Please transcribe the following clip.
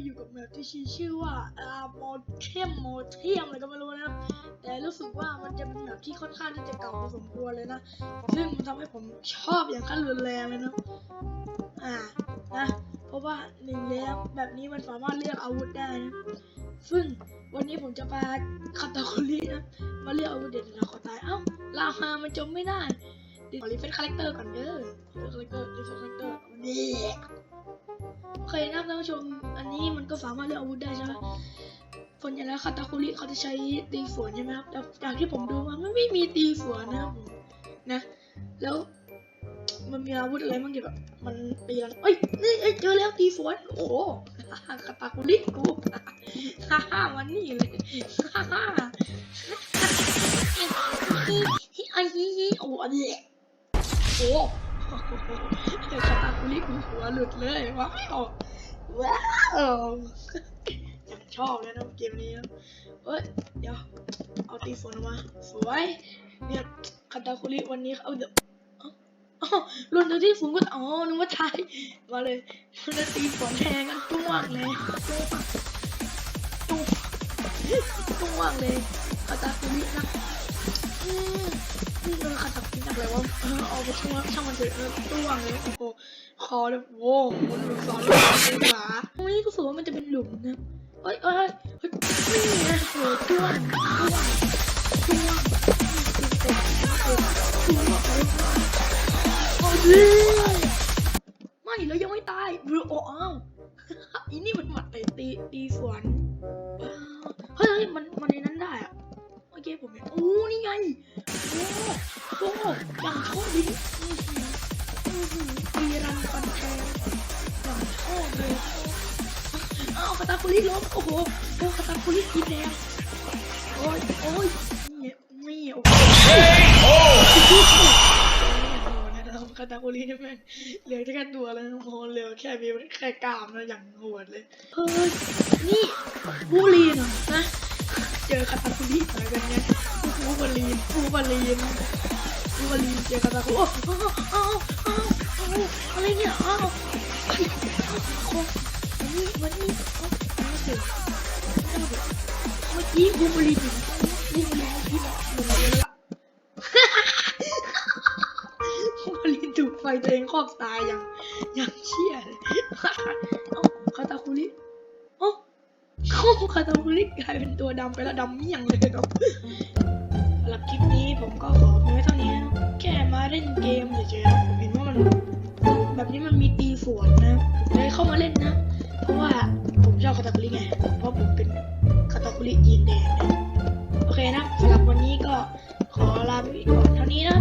มาอยู่กับแมปที่ชื่อชื่อว่าอ่าโมเทมโมเทียมอะไรก็ไม่รู้นะครับแต่รู้สึกว่ามันจะเป็นแมปที่ค่อนข้างที่จะเก่าพอสมควรเลยนะ ซึ่งมันทำให้ผมชอบอย่างขั้นรุนแรงเลยนะอ่านะเพราะว่าหนึ่งแล้วแบบนี้มันสามารถเลือกอาวุธได้นะซึ่งวันนี้ผมจะพาคาตาคุรินะมาเลือกอาวุธเด็ดนะขอตายเอ้าลามามันจมไม่ได้เดี๋ยวขอรีเฟซคาแรคเตอร์ก่อนเด้อรีเฟซคาแรคเตอร์รีเฟซคาแรคเตอร์นี่ เคนะครับท่านผู้ชม อันนี้มันก็สามารถเลือกอาวุธได้ใช่ไหมส่วนใหญ่แล้วคาตาคุริเขาจะใช้ตีสวนใช่ไหมครับแต่จากที่ผมดูมามันไม่มีตีสวนนะครับนะ แล้วมันมีอาวุธอะไรบ้างที่แบบมันตีกันเอ้ยนี่เอ้ยเจอแล้วตีสวนโอ้โหคาตาคุริกูฮ่าฮ่ามันนี่เลยฮ่าฮ่าไอฮิฮิโอ้อันนี้โอ้ เดี๋ยวคาตาคุริกูหัวหลุดเลยว้าวว้าวยากชอบเลยนะเกมนี้นะเอ้ยเดี๋ยวเอาตีฝนมา สวยเนี่ยคาตาคุริวันนี้เอาเดี๋ยวอ๋อรุ่นเดียวที่ฝูงก็อ๋อนึกว่าชายมาเลยมันจะตีฝนแทงกันจ้วงเลยจ้วงจ้วงเลยคาตาคุรินะ อืมนี่เออคาตาคุริอะไรวะเออเอาไปช่วงช่างมันเถอะเออจ้วงเลยโอ้โหคอเลยโว้มันเป็นสอนเลยหมาตรงนี้ก็สูว่ามันจะเป็นหลุมนะเอ้ยเอ้ยเฮ้ยนี่ไงโหจ้วงจ้วงจ้วงจ้วงจ้วงเอาดิไม่เรายังไม่ตายเรือโอ้อ้าวอีนี่มันหมัดเตีตีตีสวน โอ้โหอย่างโชคดีอื้อหืออื้อหือตีรันฟันแทงอย่างโชคเลยอ้าวคาตาคุริล้มโอ้โหโอ้คาตาคุริกินแดงโอ้ยโอ้ยเนี่ยไม่โอ้โหโอ้โหนะครับคาตาโกรีนี่แม่งเหลือแค่ตัวแล้วนะโอ้เหลือแค่มีแค่กล้ามแล้วอย่างโหดเลยเฮ้ยนี่บูลีนนะเจอคาตาโกรีอะไรกันเนี่ยบูบาลีนบูบาลีน บูบาลีนเจอคาตาโกรีโอ้โหอ้าวอ้าวอ้าวอะไรเนี่ยอ้าวไอ้โคมันนี่มันนี่อ้าวไม่เมื่อกี้บูบาลีบูบาลีที่แบบหนเลยละมลินถูกไฟตัวเองคอกตายอย่างอย่างเชี่ยเลยเอ้าคาตาคุริเอ้าคาตาคุริกลายเป็นตัวดำไปแล้วดำเมี่ยงเลยครับสำหรับคลิปนี้ผมก็ขอไว้เท่านี้นะ แค่มาเล่นเกมเฉยๆผมเห็นว่ามันแบบนี้มันมีตีสวนนะเลยเข้ามาเล่นนะ เพราะว่าผมชอบคาตาคุริไง เพราะผมเป็นคาตาคุริยีนแดงนะ โอเคนะสำหรับวันนี้ก็ขอลาไปก่อนเท่านี้นะ